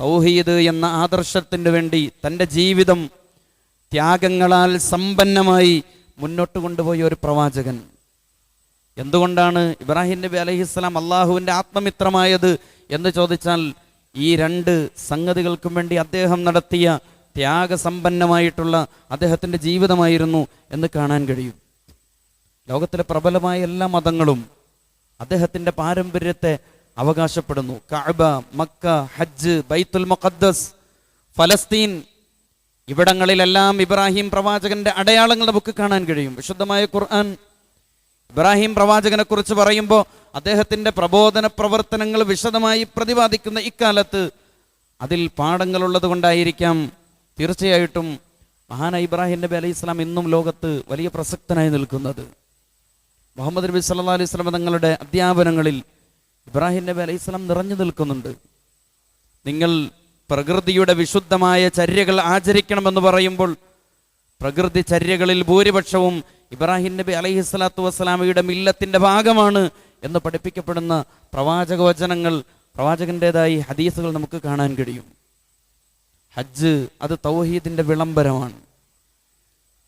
തൗഹീദ് എന്ന ആദർശത്തിന് വേണ്ടി തന്റെ ജീവിതം ത്യാഗങ്ങളാൽ സമ്പന്നമായി മുന്നോട്ട് കൊണ്ടുപോയ ഒരു പ്രവാചകൻ. എന്തുകൊണ്ടാണ് ഇബ്രാഹിം നബി അലഹിസ്സലാം അള്ളാഹുവിന്റെ ആത്മമിത്രമായത് എന്ന് ചോദിച്ചാൽ ഈ രണ്ട് സംഗതികൾക്കും വേണ്ടി അദ്ദേഹം നടത്തിയ ത്യാഗസമ്പന്നമായിട്ടുള്ള അദ്ദേഹത്തിന്റെ ജീവിതമായിരുന്നു എന്ന് കാണാൻ കഴിയും. ലോകത്തിലെ പ്രബലമായ എല്ലാ മതങ്ങളും അദ്ദേഹത്തിന്റെ പാരമ്പര്യത്തെ അവകാശപ്പെടുന്നു. കഅബ മക്ക ഹജ്ജ് ബൈത്തുൽ മുഖദ്ദസ് ഫലസ്തീൻ ഇവിടങ്ങളിലെല്ലാം ഇബ്രാഹിം പ്രവാചകന്റെ അടയാളങ്ങൾ നമുക്ക് കാണാൻ കഴിയും. വിശുദ്ധമായ ഖുർആൻ. ഇബ്രാഹിം പ്രവാചകനെ കുറിച്ച് പറയുമ്പോൾ അദ്ദേഹത്തിന്റെ പ്രബോധന പ്രവർത്തനങ്ങൾ വിശദമായി പ്രതിപാദിക്കുന്ന ഇക്കാലത്ത് അതിൽ പാഠങ്ങളുള്ളത് കൊണ്ടായിരിക്കാം. തീർച്ചയായിട്ടും മഹാന ഇബ്രാഹിം നബി അലൈഹി ഇസ്ലാം ഇന്നും ലോകത്ത് വലിയ പ്രസക്തനായി നിൽക്കുന്നത്. മുഹമ്മദ് നബി സല്ലാ അലൈഹി സ്വലം തങ്ങളുടെ അധ്യാപനങ്ങളിൽ ഇബ്രാഹിം നബി അലൈഹി സ്വലാം നിറഞ്ഞു നിൽക്കുന്നുണ്ട്. നിങ്ങൾ പ്രകൃതിയുടെ വിശുദ്ധമായ ചര്യകൾ ആചരിക്കണമെന്ന് പറയുമ്പോൾ പ്രകൃതി ചര്യകളിൽ ഭൂരിപക്ഷവും ഇബ്രാഹിം നബി അലൈഹി സ്വലാത്തു വസ്സലാമയുടെ മില്ലത്തിന്റെ ഭാഗമാണ് എന്ന് പഠിപ്പിക്കപ്പെടുന്ന പ്രവാചക വചനങ്ങൾ പ്രവാചകന്റെതായി ഹദീസുകൾ നമുക്ക് കാണാൻ കഴിയും. ഹജ്ജ് അത് തൗഹീദിന്റെ വിളംബരമാണ്.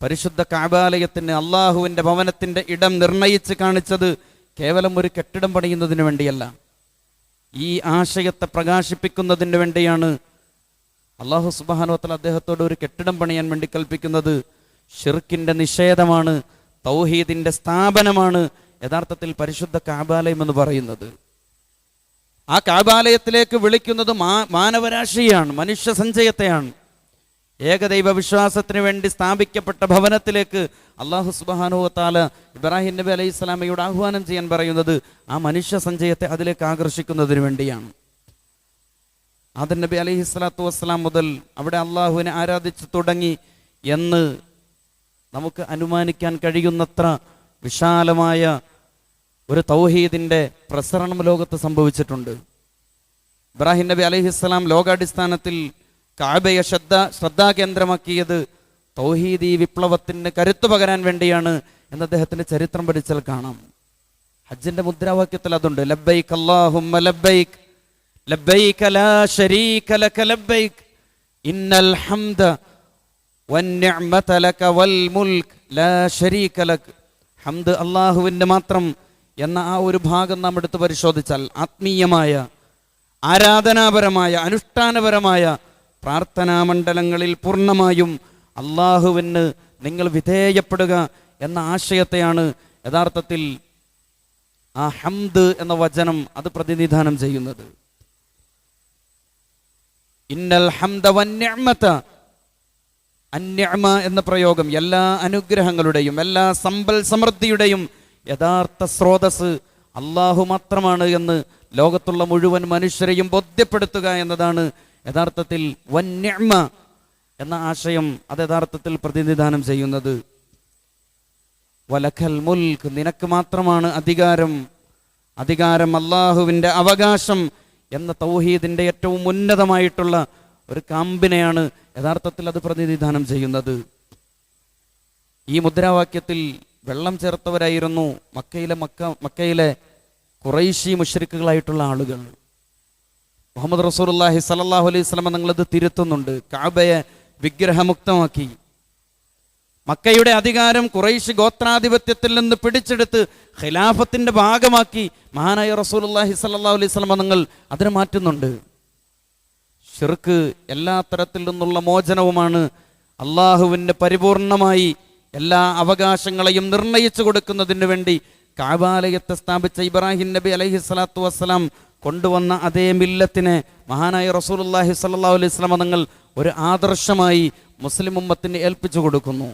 പരിശുദ്ധ കാബാലയത്തിന് അള്ളാഹുവിന്റെ ഭവനത്തിന്റെ ഇടം നിർണയിച്ച് കാണിച്ചത് കേവലം ഒരു കെട്ടിടം പണിയുന്നതിന് വേണ്ടിയല്ല. ഈ ആശയത്തെ പ്രകാശിപ്പിക്കുന്നതിന് വേണ്ടിയാണ് അള്ളാഹു സുബാനോത്തൽ അദ്ദേഹത്തോട് ഒരു കെട്ടിടം പണിയാൻ വേണ്ടി കൽപ്പിക്കുന്നത് ഷിർക്കിന്റെ നിഷേധമാണ് തൗഹീദിന്റെ സ്ഥാപനമാണ് യഥാർത്ഥത്തിൽ പരിശുദ്ധ കാബാലയം എന്ന് പറയുന്നത്. ആ കാബാലയത്തിലേക്ക് വിളിക്കുന്നത് മാ മാനവരാശിയാണ് മനുഷ്യ സഞ്ചയത്തെയാണ് ഏകദൈവ വിശ്വാസത്തിന് വേണ്ടി സ്ഥാപിക്കപ്പെട്ട ഭവനത്തിലേക്ക് അള്ളാഹു സുബാനുവത്താല ഇബ്രാഹിം നബി അലൈഹി സ്വലാമയോട് ആഹ്വാനം ചെയ്യാൻ പറയുന്നത് ആ മനുഷ്യ സഞ്ചയത്തെ അതിലേക്ക് ആകർഷിക്കുന്നതിന് വേണ്ടിയാണ്. ആദൻ നബി അലൈഹി സ്വലാത്തു വസ്സലാം മുതൽ അവിടെ അള്ളാഹുവിനെ ആരാധിച്ചു തുടങ്ങി എന്ന് നമുക്ക് അനുമാനിക്കാൻ കഴിയുന്നത്ര വിശാലമായ ഒരു തൗഹീദിന്റെ പ്രസരണം ലോകത്ത് സംഭവിച്ചിട്ടുണ്ട്. ഇബ്രാഹിം നബി അലൈഹിസ്സലാം ലോകാടിസ്ഥാനത്തിൽ കാബയെ ശ്രദ്ധ ശ്രദ്ധാകേന്ദ്രമാക്കിയത് തൗഹീദി വിപ്ലവത്തിന് കരുത്തു പകരാൻ വേണ്ടിയാണ് എന്ന് അദ്ദേഹത്തിന്റെ ചരിത്രം പഠിച്ചാൽ കാണാം. ഹജ്ജിന്റെ മുദ്രാവാക്യത്തിൽ അതുണ്ട് ലബ്ബൈക് അല്ലാഹുമ്മ ലബ്ബൈക് ലബ്ബൈക ലാ ശരീക ലക ലബ്ബൈക് ഇന്നൽ ഹംദ വന്നിഅമത ലക വൽ മുൽക് ലാ ശരീക ലക് ഹംദ് അല്ലാഹുവിന്റെ മാത്രം എന്ന ആ ഒരു ഭാഗം നാം എടുത്ത് പരിശോധിച്ചാൽ ആത്മീയമായ ആരാധനാപരമായ അനുഷ്ഠാനപരമായ പ്രാർത്ഥനാ മണ്ഡലങ്ങളിൽ പൂർണമായും അള്ളാഹുവിന് നിങ്ങൾ വിധേയപ്പെടുക എന്ന ആശയത്തെയാണ് യഥാർത്ഥത്തിൽ ആ ഹംദ് എന്ന വചനം അത് പ്രതിനിധാനം ചെയ്യുന്നത്. ഇന്നൽ അന്യമ എന്ന പ്രയോഗം എല്ലാ അനുഗ്രഹങ്ങളുടെയും എല്ലാ സമ്പൽ സമൃദ്ധിയുടെയും യഥാർത്ഥ സ്രോതസ് അള്ളാഹു മാത്രമാണ് എന്ന് ലോകത്തുള്ള മുഴുവൻ മനുഷ്യരെയും ബോധ്യപ്പെടുത്തുക എന്നതാണ് യഥാർത്ഥത്തിൽ വന്യമ എന്ന ആശയം അത് യഥാർത്ഥത്തിൽ പ്രതിനിധാനം ചെയ്യുന്നത്. വലഖൽ മുൽക്ക് നിനക്ക് മാത്രമാണ് അധികാരം. അധികാരം അള്ളാഹുവിന്റെ അവകാശം. എന്ന തൗഹീദിന്റെ ഏറ്റവും ഉന്നതമായിട്ടുള്ള ഒരു കാമ്പിനെയാണ് യഥാർത്ഥത്തിൽ അത് പ്രതിനിധാനം ചെയ്യുന്നത്. ഈ മുദ്രാവാക്യത്തിൽ വെള്ളം ചേർത്തവരായിരുന്നു മക്കയിലെ മക്ക മക്കയിലെ കുറൈശി മുഷരിക്കുകളായിട്ടുള്ള ആളുകൾ. മുഹമ്മദ് റസൂലുള്ളാഹി സല്ലല്ലാഹു അലൈഹി വസല്ലം നിങ്ങളത് തിരുത്തുന്നുണ്ട്. കാബയെ വിഗ്രഹമുക്തമാക്കി. മക്കയുടെ അധികാരം കുറൈശ് ഗോത്രാധിപത്യത്തിൽ നിന്ന് പിടിച്ചെടുത്ത് ഖിലാഫത്തിന്റെ ഭാഗമാക്കി മഹാനായ റസൂലുള്ളാഹി സല്ലാ അലൈഹി വസല്ലം നിങ്ങൾ അതിനെ മാറ്റുന്നുണ്ട്. ഷിർക്ക് എല്ലാ തരത്തിൽ നിന്നുള്ള മോചനവുമാണ് അള്ളാഹുവിന്റെ പരിപൂർണമായി എല്ലാ അവകാശങ്ങളെയും നിർണയിച്ചു കൊടുക്കുന്നതിന് വേണ്ടി കാബാലയത്തെ സ്ഥാപിച്ച ഇബ്രാഹിം നബി അലൈഹി സ്വലാത്തു വസ്സലാം കൊണ്ടുവന്ന അതേ മില്ലത്തിനെ മഹാനായ റസൂലുള്ളാഹി സല്ലാ അലൈഹി വസല്ലം നിങ്ങൾ ഒരു ആദർശമായി മുസ്ലിം ഉമ്മത്തിന് ഏൽപ്പിച്ചു കൊടുക്കുന്നു.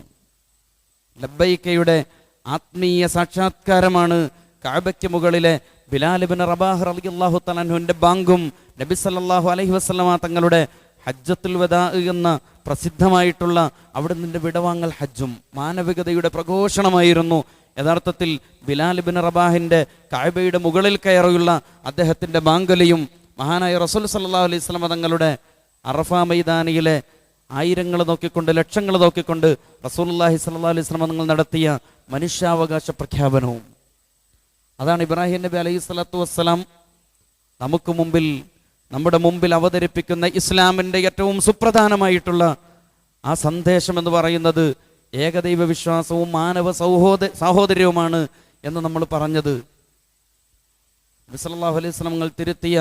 ലബ്ബൈക്കയുടെ ആത്മീയ സാക്ഷാത്കാരമാണ് കാബയ്ക്ക് മുകളിലെ ബിലാലിബിൻ റബാഹ് അലി അള്ളാഹു തലാൻഹുവിന്റെ ബാങ്കും നബി സല്ലാഹു അലഹി വസല്ലമ തങ്ങളുടെ ഹജ്ജത്തുൽ വദാ എന്ന പ്രസിദ്ധമായിട്ടുള്ള അവിടെ നിന്റെ വിടവാങ്ങൽ ഹജ്ജും മാനവികതയുടെ പ്രഘോഷണമായിരുന്നു. യഥാർത്ഥത്തിൽ ബിലാലിബിൻ റബാഹിന്റെ കായബയുടെ മുകളിൽ കയറിയുള്ള അദ്ദേഹത്തിന്റെ ബാങ്കലിയും മഹാനായ റസൂൽ സല്ലാ അലൈഹി വസല്ലമ തങ്ങളുടെ അറഫ മൈതാനിയിലെ ആയിരങ്ങൾ നോക്കിക്കൊണ്ട് ലക്ഷങ്ങൾ നോക്കിക്കൊണ്ട് റസൂലുള്ളാഹി സ്വല്ലല്ലാഹു അലൈഹി വസല്ലം നിങ്ങൾ നടത്തിയ മനുഷ്യാവകാശ പ്രഖ്യാപനവും. അതാണ് ഇബ്രാഹിം നബി അലൈഹി സ്വലാത്തു വസ്സലാം നമുക്ക് മുമ്പിൽ നമ്മുടെ മുമ്പിൽ അവതരിപ്പിക്കുന്ന ഇസ്ലാമിന്റെ ഏറ്റവും സുപ്രധാനമായിട്ടുള്ള ആ സന്ദേശം എന്ന് പറയുന്നത് ഏകദൈവ വിശ്വാസവും മാനവ സൗഹോദ സഹോദര്യവുമാണ് എന്ന് നമ്മൾ പറഞ്ഞത്. നബി അലൈഹി നിങ്ങൾ തിരുത്തിയ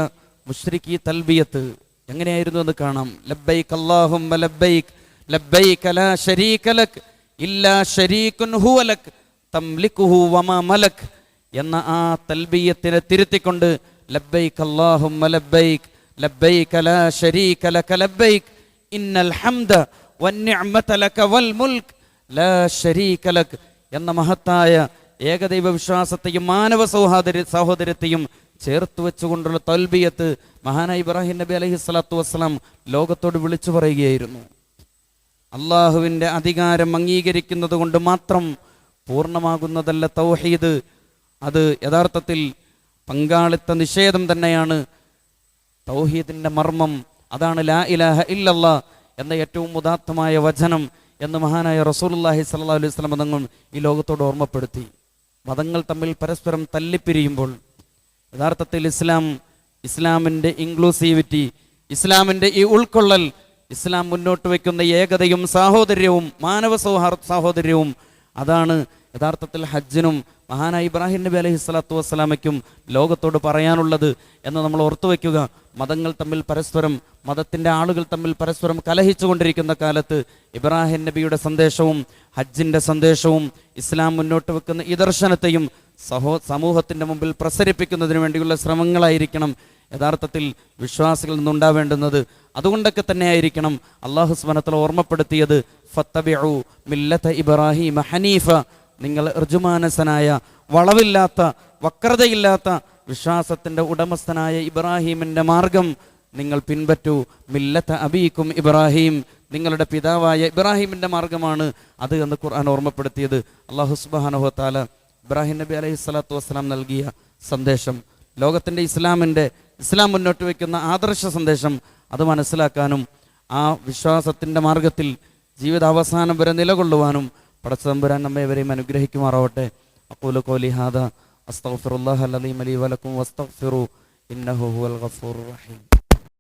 മുഷ്രിഖി തൽബിയത്ത് എങ്ങനെയായിരുന്നു എന്ന് കാണാം? ലബൈക് അല്ലാഹുമ്മ ലബ്ബൈക് ലബ്ബൈക ലാ ശരീക ലക് ഇല്ലാ ശരീകുൻ ഹുവ ലക് തംലിക്കുഹു വമാ മലക് എന്ന ആ തൽബിയത്തിനെ തിരുത്തിക്കൊണ്ട് ലബ്ബൈക് അല്ലാഹുമ്മ ലബ്ബൈക് ലബ്ബൈക ലാ ശരീക ലക ലബ്ബൈക് ഇന്നൽ ഹംദ വന്നിഅമത ലക വൽ മുൽക് ലാ ശരീക ലക് എന്ന മഹത്തായ ഏകദൈവ വിശ്വാസത്തെയും മാനവ സൗഹാദര്യ സഹോദര്യത്തെയും ചേർത്ത് വെച്ചുകൊണ്ടുള്ള തൽബിയത്ത് മഹാനായ ഇബ്രാഹിം നബി അലഹി സ്വലാത്തു വസ്സലാം ലോകത്തോട് വിളിച്ചു പറയുകയായിരുന്നു. അള്ളാഹുവിന്റെ അധികാരം അംഗീകരിക്കുന്നത് കൊണ്ട് മാത്രം പൂർണമാകുന്നതല്ല തൗഹീദ്. അത് യഥാർത്ഥത്തിൽ പങ്കാളിത്ത നിഷേധം തന്നെയാണ്. തൗഹീദിന്റെ മർമ്മം അതാണ് ലാ ഇലാഹ ഇല്ലല്ലാ എന്ന ഏറ്റവും ഉദാത്തമായ വചനം എന്ന് മഹാനായ റസൂലുള്ളാഹി സല്ലാ അലൈഹി വസല്ലം തങ്ങൾ ഈ ലോകത്തോട് ഓർമ്മപ്പെടുത്തി. മതങ്ങൾ തമ്മിൽ പരസ്പരം തല്ലിപ്പിരിയുമ്പോൾ യഥാർത്ഥത്തിൽ ഇസ്ലാം ഇസ്ലാമിന്റെ ഇൻക്ലൂസീവിറ്റി ഇസ്ലാമിന്റെ ഈ ഉൾക്കൊള്ളൽ ഇസ്ലാം മുന്നോട്ട് വയ്ക്കുന്ന ഏകതയും സാഹോദര്യവും മാനവ സൗഹാർ സാഹോദര്യവും അതാണ് യഥാർത്ഥത്തിൽ ഹജ്ജിനും മഹാനായ ഇബ്രാഹിം നബി അലൈഹി സ്വലാത്തു വസ്സലാമയ്ക്കും ലോകത്തോട് പറയാനുള്ളത് എന്ന് നമ്മൾ ഓർത്തു വയ്ക്കുക മതങ്ങൾ തമ്മിൽ പരസ്പരം മതത്തിന്റെ ആളുകൾ തമ്മിൽ പരസ്പരം കലഹിച്ചുകൊണ്ടിരിക്കുന്ന കാലത്ത് ഇബ്രാഹിം നബിയുടെ സന്ദേശവും ഹജ്ജിന്റെ സന്ദേശവും ഇസ്ലാം മുന്നോട്ട് വെക്കുന്ന ഈ ദർശനത്തെയും സഹോ സമൂഹത്തിന്റെ മുമ്പിൽ പ്രസരിപ്പിക്കുന്നതിന് വേണ്ടിയുള്ള ശ്രമങ്ങളായിരിക്കണം യഥാർത്ഥത്തിൽ വിശ്വാസികളിൽ നിന്നുണ്ടാവേണ്ടുന്നത്. അതുകൊണ്ടൊക്കെ തന്നെയായിരിക്കണം അള്ളാഹു സ്മനത്തിൽ ഓർമ്മപ്പെടുത്തിയത് ഫത്തബിഉ മില്ലത്ത ഇബ്രാഹിം ഹനീഫ. നിങ്ങൾ ഋജുമാനസനായ വളവില്ലാത്ത വക്രതയില്ലാത്ത വിശ്വാസത്തിന്റെ ഉടമസ്ഥനായ ഇബ്രാഹീമിന്റെ മാർഗം നിങ്ങൾ പിൻപറ്റൂ. മില്ലത്ത അബീക്കും ഇബ്രാഹിം നിങ്ങളുടെ പിതാവായ ഇബ്രാഹിമിന്റെ മാർഗമാണ് അത് എന്ന് ഖുർആൻ ഓർമ്മപ്പെടുത്തിയത്. അള്ളാഹു സുബാനുഹത്താല ഇബ്രാഹിം നബി അലൈഹി സ്വലാത്തു വസ്സലാം നൽകിയ സന്ദേശം ലോകത്തിന്റെ ഇസ്ലാമിന്റെ ഇസ്ലാം മുന്നോട്ട് വയ്ക്കുന്ന ആദർശ സന്ദേശം അത് മനസ്സിലാക്കാനും ആ വിശ്വാസത്തിന്റെ മാർഗത്തിൽ ജീവിതാവസാനം വരെ നിലകൊള്ളുവാനും പടച്ചതമ്പുരാൻ നമ്മെ ഇവരെയും അനുഗ്രഹിക്കുമാറാവട്ടെ. അക്കൂല കോലി ഹാദ. أستغفر الله العظيم لي ولكم واستغفروا إنه هو الغفور الرحيم.